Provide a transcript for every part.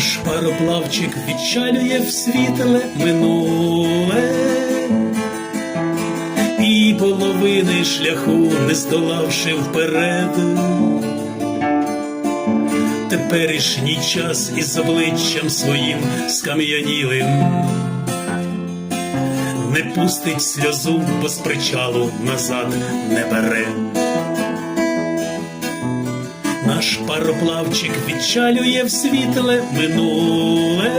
Наш пароплавчик відчалює в світле минуле, і половини шляху не здолавши вперед. Теперішній час із обличчям своїм скам'янілим не пустить сльозу, бо з причалу назад не бере. Наш пароплавчик відчалює в світле минуле,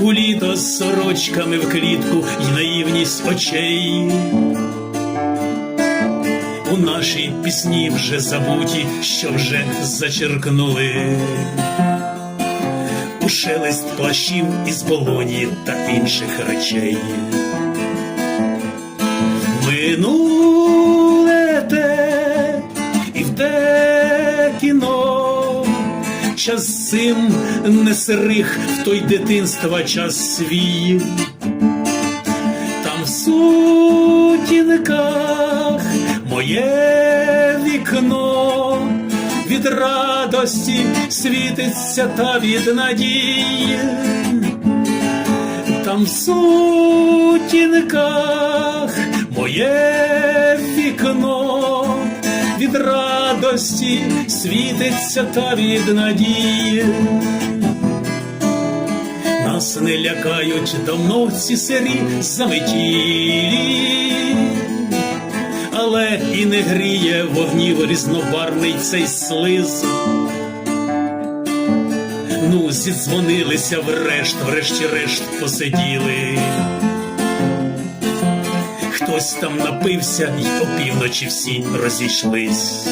у літо з сорочками в клітку й наївність очей. У нашій пісні вже забуті, що вже зачеркнули. У шелест плащів із болоні та інших речей. Час цим не сирих в той дитинства час свій. Там в сутінках моє вікно від радості світиться та від надії. Там в сутінках моє вікно від радості світиться та від надії. Нас не лякають давно ці сирі заметілі, але і не гріє вогнів різнобарний цей слиз. Ну, зідзвонилися врешт, врешті-решт посиділи. Хтось там напився й опівночі всі розійшлись.